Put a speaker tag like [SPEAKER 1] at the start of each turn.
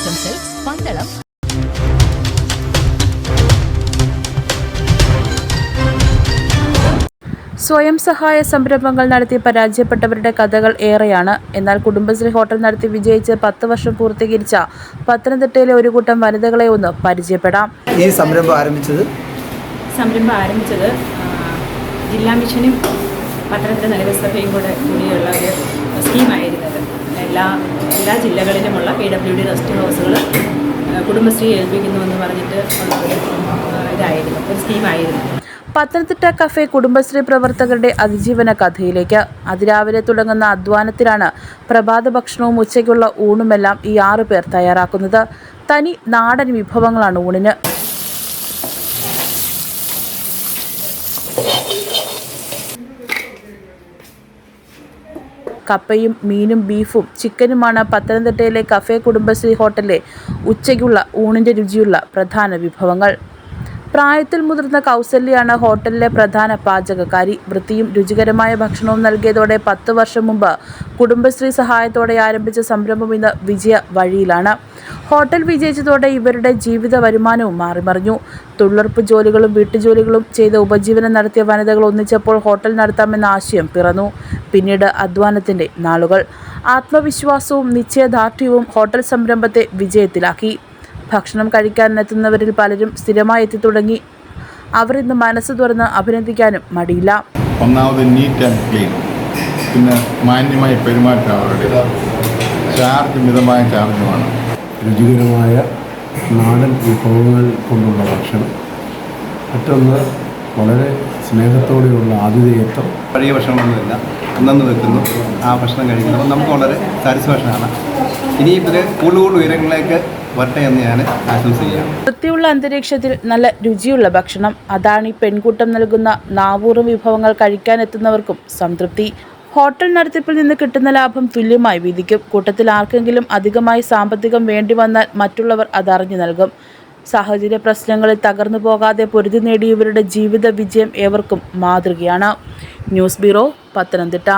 [SPEAKER 1] ആശംസകൾ പന്തളം
[SPEAKER 2] സ്വയം സഹായ സംരംഭങ്ങൾ നടത്തി പരാജയപ്പെട്ടവരുടെ കഥകൾ ഏറെയാണ്. എന്നാൽ കുടുംബശ്രീ ഹോട്ടൽ നടത്തി വിജയിച്ച് പത്ത് വർഷം പൂർത്തീകരിച്ച പത്തനംതിട്ടയിലെ ഒരു കൂട്ടം വനിതകളെ ഒന്ന് പരിചയപ്പെടാം.
[SPEAKER 3] ഈ സംരംഭം ആരംഭിച്ചത്?
[SPEAKER 4] സംരംഭം ആരംഭിച്ചത് ജില്ലാ മിഷനും പത്തനംതിട്ട നഗരസഭയും കൂടെ കൂടിയുള്ള ഒരു സ്കീമായിരുന്നത് എല്ലാ എല്ലാ ജില്ലകളിലുമുള്ള പി ഡബ്ല്യു ഡി റെസ്റ്റ് ഹൗസുകൾ കുടുംബശ്രീ ഏൽപ്പിക്കുന്നുവെന്ന് പറഞ്ഞിട്ട് ഇതായിരുന്നു ഒരു സ്കീമായിരുന്നു.
[SPEAKER 2] പത്തനംതിട്ട കഫേ കുടുംബശ്രീ പ്രവർത്തകരുടെ അതിജീവന കഥയിലേക്ക് അതിരാവിലെ തുടങ്ങുന്ന അധ്വാനത്തിലാണ് പ്രഭാത ഭക്ഷണവും ഉച്ചയ്ക്കുള്ള ഊണുമെല്ലാം ഈ ആറു പേർ തയ്യാറാക്കുന്നത്. തനി നാടൻ വിഭവങ്ങളാണ് ഊണിന് കപ്പയും മീനും ബീഫും ചിക്കനുമാണ് പത്തനംതിട്ടയിലെ കഫേ കുടുംബശ്രീ ഹോട്ടലിലെ ഉച്ചയ്ക്കുള്ള ഊണിന്റെ രുചിയുള്ള പ്രധാന വിഭവങ്ങൾ. പ്രായത്തിൽ മുതിർന്ന കൗസല്യാണ് ഹോട്ടലിലെ പ്രധാന പാചകക്കാരി. വൃത്തിയും രുചികരമായ ഭക്ഷണവും നൽകിയതോടെ പത്ത് വർഷം മുമ്പ് കുടുംബശ്രീ സഹായത്തോടെ ആരംഭിച്ച സംരംഭം ഇന്ന് വിജയ വഴിയിലാണ്. ഹോട്ടൽ വിജയിച്ചതോടെ ഇവരുടെ ജീവിത വരുമാനവും മാറിമറിഞ്ഞു തൊഴിലുറപ്പ് ജോലികളും വീട്ടുജോലികളും ചെയ്ത് ഉപജീവനം നടത്തിയ വനിതകൾ ഒന്നിച്ചപ്പോൾ ഹോട്ടൽ നടത്താമെന്ന ആശയം പിറന്നു. പിന്നീട് അധ്വാനത്തിന്റെ നാളുകൾ. ആത്മവിശ്വാസവും നിശ്ചയദാർഢ്യവും ഹോട്ടൽ സംരംഭത്തെ വിജയത്തിലാക്കി. ഭക്ഷണം കഴിക്കാനെത്തുന്നവരിൽ പലരും സ്ഥിരമായി എത്തിത്തുടങ്ങി. അവർ ഇന്ന് മനസ്സ് തുറന്ന് അഭിനന്ദിക്കാനും മടിയില്ല.
[SPEAKER 5] ഒന്നാമത് നീറ്റ് ആൻഡ് ക്ലീൻ പിന്നെ മാന്യമായ പെരുമാറ്റം അവരുടെ. ചാർജ് മിതമായ ചാർജുമാണ്
[SPEAKER 6] രുചികരമായ നാടൻ വിഭവങ്ങൾ കൊണ്ടുള്ള ഭക്ഷണം. മറ്റൊന്ന് വളരെ സ്നേഹത്തോടെയുള്ള ആതിഥേയത്വം
[SPEAKER 3] പഴയ ഭക്ഷണമൊന്നുമില്ല അന്നു വെക്കുന്നു. ആ ഭക്ഷണം കഴിക്കുന്നു. അപ്പം നമുക്ക് വളരെ സാറ്റിസ്ഫാക്ഷനാണ് ഇനി ഇതിൽ കൂടുതൽ കൂടുതൽ ഉയരങ്ങളിലേക്ക് വരട്ടെ എന്ന് ഞാൻ ആശംസിക്കുകയാണ്
[SPEAKER 2] വൃത്തിയുള്ള അന്തരീക്ഷത്തിൽ നല്ല രുചിയുള്ള ഭക്ഷണം. അതാണ് ഈ പെൺകൂട്ടം നൽകുന്ന നാവൂറും വിഭവങ്ങൾ കഴിക്കാനെത്തുന്നവർക്കും സംതൃപ്തി. ഹോട്ടൽ നടത്തിപ്പിൽ നിന്ന് കിട്ടുന്ന ലാഭം തുല്യമായി വിധിക്കും കൂട്ടത്തിൽ ആർക്കെങ്കിലും അധികമായി സാമ്പത്തികം വേണ്ടി വന്നാൽ മറ്റുള്ളവർ അതറിഞ്ഞു നൽകും. സാഹചര്യ പ്രശ്നങ്ങളിൽ തകർന്നു പോകാതെ പൊരുതി നേടിയവരുടെ ജീവിത വിജയം ഏവർക്കും മാതൃകയാണ്. News bureau Pathanamthitta.